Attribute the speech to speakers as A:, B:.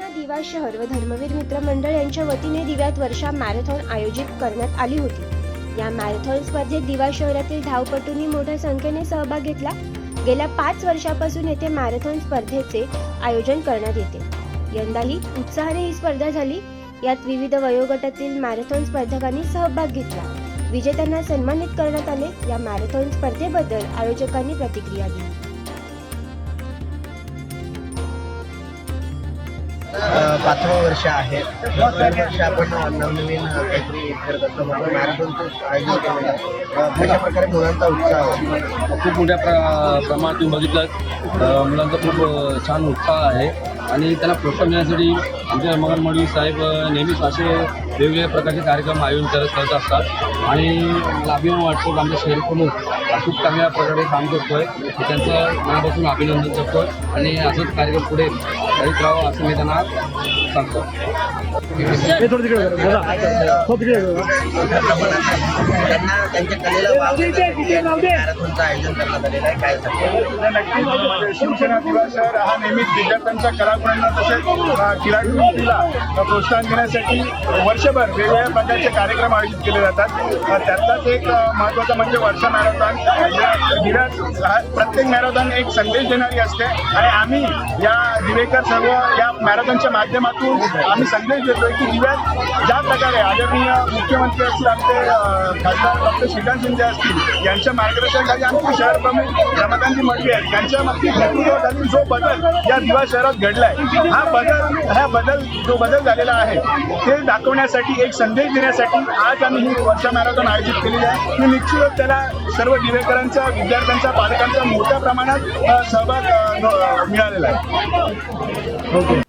A: उत्साहानं दिवा शहर व धर्मवीर मित्र मंडळ यांच्या वतीने दिव्यात वर्षा मॅरेथॉन आयोजित करण्यात आली होती. या मॅरेथॉन स्पर्धेत दिवा शहरातील धावपटूंनी मोठ्या संख्येने सहभाग घेतला. गेल्या पाच वर्षापासून येथे मॅरेथॉन स्पर्धेचे आयोजन करण्यात येते. यंदाही उत्साहाने ही स्पर्धा झाली. यात विविध वयोगटातील मॅरेथॉन स्पर्धकांनी सहभाग घेतला. विजेत्यांना सन्मानित करण्यात आले. या मॅरेथॉन स्पर्धेबद्दल आयोजकांनी प्रतिक्रिया दिली.
B: पाचवं वर्ष आहे. वर्ष आपण नवनवीन काहीतरी करत असतो. म्हणून मॅरेथॉनचं आयोजन केलेलं अशा प्रकारे मुलांचा उत्साह
C: खूप मोठ्या प्र प्रमाणात तुम्ही बघितलं. मुलांचा खूप छान उत्साह आहे. आणि त्यांना प्रोत्साहन देण्यासाठी आमचे मगन साहेब नेहमीच असे वेगवेगळ्या प्रकारचे कार्यक्रम आयोजन करत करत असतात. आणि मला अभिमान वाटतो की आमचा शहर प्रमुख खूप चांगल्या प्रकारे काम करतोय. त्यांचं मनापासून अभिनंदन करतो आणि असंच कार्यक्रम पुढे करीत राहावं असं मी त्यांना सांगतो.
B: मोठ्या प्रमाणात त्यांना त्यांच्या कलेला वाव आयोजन करण्यात आलेलं आहे काय सांगतो
D: शिवसेना शहर हा नेहमीच विद्यार्थ्यांच्या कलागुणांना तसेच अ, प्रोत्साहन देण्यासाठी वर्षभर वेगवेगळ्या प्रकारचे कार्यक्रम आयोजित केले जातात त्यातलाच एक अ, म्हणजे वर्षा मॅरेथॉन या प्रत्येक मॅरेथॉन एक संदेश देणारी असते आणि आम्ही या दिवेकर सर्व या मॅरेथॉनच्या माध्यमातून आम्ही संदेश देतोय की जिल्ह्यात ज्या प्रकारे आदरणीय मुख्यमंत्री असतील आमचे खासदार डॉक्टर श्रीकांत शिंदे असतील यांच्या मार्गदर्शनाखाली आमचे शहर प्रमुख रमाकांती मडवी आहेत त्यांच्या मागची नेतृत्वाखाली जो बदल या दिवा शहरात घडलाय हा बदल हा बदल जो बदल झालेला आहे ते दाखवण्यासाठी एक संदेश देण्यासाठी आज आम्ही ही वर्षा मॅरेथॉन आयोजित केलेली आहे. मी निश्चितच त्याला सर्व दिवेकरांचा विद्यार्थ्यांचा पालकांचा मोठ्या प्रमाणात सहभाग मिळालेला आहे.